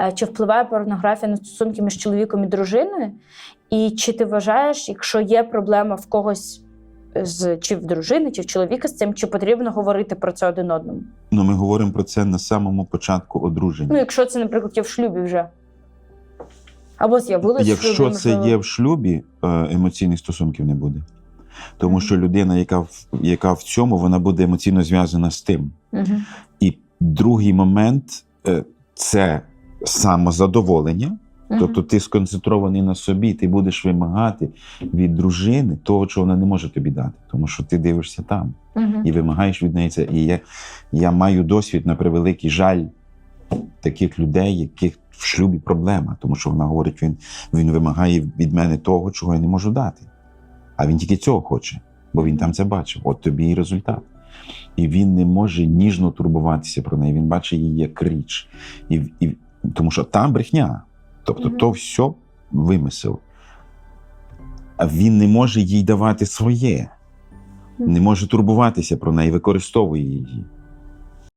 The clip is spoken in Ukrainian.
Е, Чи впливає порнографія на стосунки між чоловіком і дружиною? І чи ти вважаєш, якщо є проблема в когось з чи в дружини, чи в чоловіка з цим, чи потрібно говорити про це один одному? Ну, ми говоримо про це на самому початку одруження. Ну, якщо це, наприклад, є в шлюбі вже. Або з'явилось в Якщо шлюбі, це можливо. є в шлюбі, е, емоційних стосунків не буде. Тому що людина, яка в, яка в цьому, вона буде емоційно зв'язана з тим. Мгм. І другий момент е, це самозадоволення. Тобто ти сконцентрований на собі, ти будеш вимагати від дружини того, чого вона не може тобі дати, тому що ти дивишся там Мгм. і вимагаєш від неї це. І я, я маю досвід на превеликий жаль таких людей, яких в шлюбі проблема, тому що вона говорить, він, він вимагає від мене того, чого я не можу дати. А він тільки цього хоче, бо він там це бачив. От тобі і результат. І він не може ніжно турбуватися про неї. Він бачить її як річ. І, і, тому що там брехня. Тобто, Мгм. то все вимисел. А він не може їй давати своє, не може турбуватися про неї, використовує її.